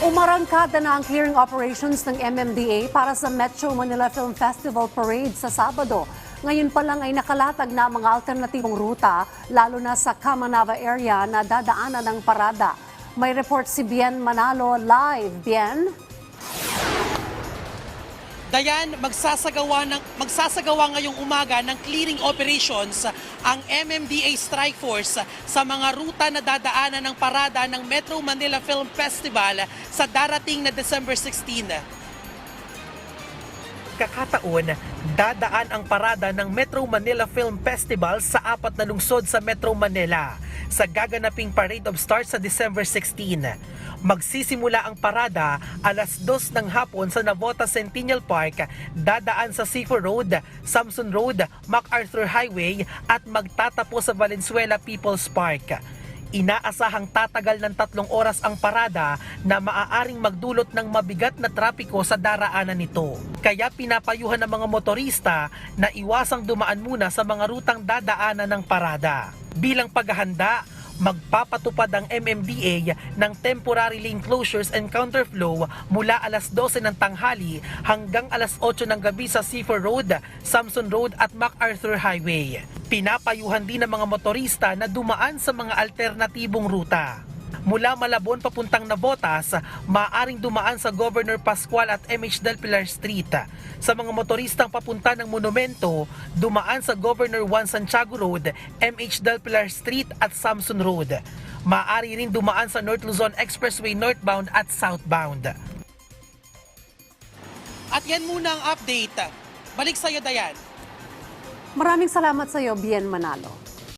Umarangkada na ang clearing operations ng MMDA para sa Metro Manila Film Festival Parade sa Sabado. Ngayon pa lang ay nakalatag na mga alternatibong ruta, lalo na sa Kamanava area na dadaanan ng parada. May report si Bien Manalo live. Bien? Dayan, magsasagawa, ng, magsasagawa ngayong umaga ng clearing operations ang MMDA Strike Force sa mga ruta na dadaanan ng parada ng Metro Manila Film Festival sa darating na December 16. Kakataon, dadaan ang parada ng Metro Manila Film Festival sa apat na lungsod sa Metro Manila sa gaganaping Parade of Stars sa December 16. Magsisimula ang parada alas 2 ng hapon sa Navota Centennial Park, dadaan sa Seafor Road, Samson Road, MacArthur Highway at magtatapos sa Valenzuela People's Park. Inaasahang tatagal ng tatlong oras ang parada na maaaring magdulot ng mabigat na trapiko sa daraanan nito. Kaya pinapayuhan ng mga motorista na iwasang dumaan muna sa mga rutang dadaanan ng parada. Bilang paghahanda, magpapatupad ang MMDA ng temporary lane closures and counterflow mula alas 12 ng tanghali hanggang alas 8 ng gabi sa Seafor Road, Samson Road at MacArthur Highway. Pinapayuhan din ng mga motorista na dumaan sa mga alternatibong ruta. Mula Malabon papuntang Navotas, maaring dumaan sa Governor Pascual at MH Del Pilar Street. Sa mga motoristang papunta ng Monumento, dumaan sa Governor Juan Santiago Road, MH Del Pilar Street at Samson Road. Maaari rin dumaan sa North Luzon Expressway northbound at southbound. At yan muna ang update. Balik sa iyo, Dayan. Maraming salamat sa iyo, Bien Manalo.